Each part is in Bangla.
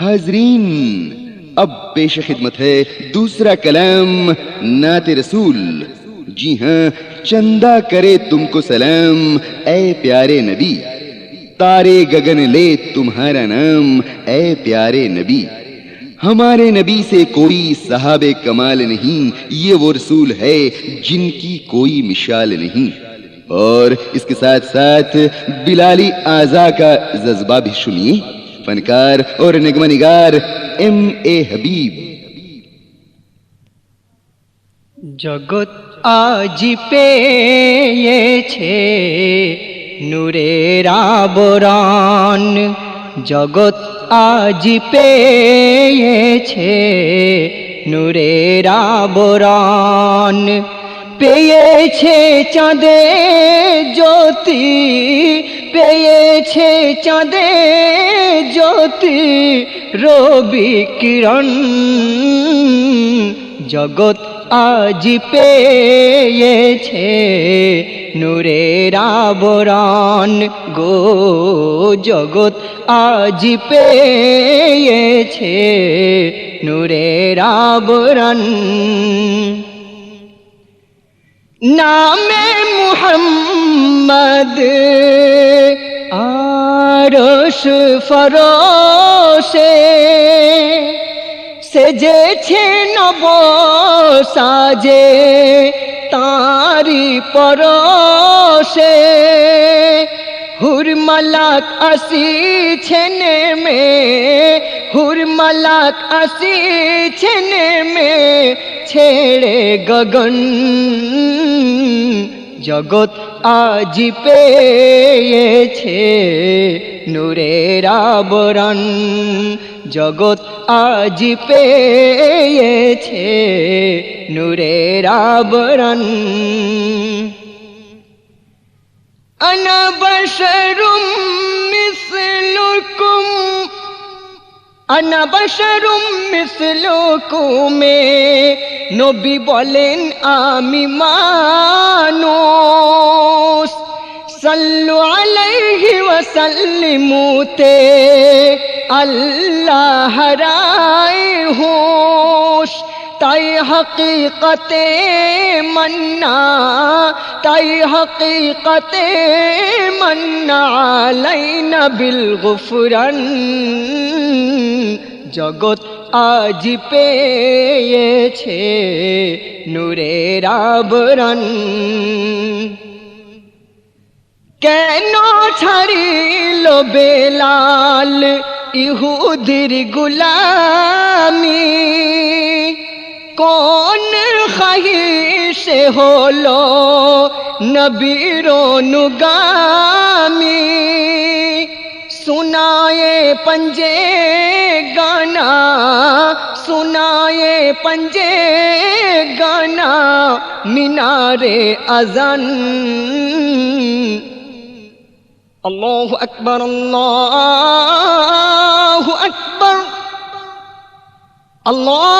حاضرین، اب پیش خدمت ہے دوسرا کلام نعت رسول۔ جی ہاں چندہ کرے تم کو سلام، اے پیارے نبی۔ تارے گگن لے تمہارا نام، اے پیارے نبی۔ ہمارے نبی سے کوئی صحاب کمال نہیں، یہ وہ رسول ہے جن کی کوئی مشال نہیں۔ اور اس کے ساتھ ساتھ بلالی آزا کا جذبہ بھی سنیے۔ फनकार और निगमा निगार एम ए हबीब জগৎ আজি পেয়েছে নূরের আবরণ জগৎ আজি পেয়েছে নূরের আবরণ পেয়েছে চাঁদে জ্যোতি পেয়েছে চাঁদে জ্যোতি রবি কিরণ। জগৎ আজ পেয়েছে নূরের আবরণ গো। জগৎ আজ পেয়েছে নূরের আবরণ। নামে মুহাম্মদ, আরশ ফরোশে সেজেছে নব সাজে তারি পরশে। হুরমালাক আসিছে নেমে, হুরমালাক আসিছে নেমে ছেড়ে গগন জগৎ আজ পেয়েছে নূরের আবরণ জগৎ আজ পেয়েছে নূরের আবরণ أنا بشر مثلكم আনা বাসারুম মিসলুকুমে নবী বলেন আমি মানুষ। সাল্লু আলাইহি ওয়াসাল্লিমুতে আল্লাহ রা তাই হকীকতে মন্না, তাই হকীকতে মন্না আলাইনা বিল গুফরান। জগৎ আজ পেয়েছে নূরের আবরণ কেন ছাড়িল বেলাল ইহুদির গুলামি? کون خی سے ہو لو نبی رونگامی سنائے پنجے گانا، سنائے پنجے گانا، مینارے اذن۔ اللہ اکبر اللہ اکبر۔ اللہ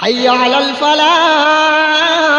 حي على الفلاح.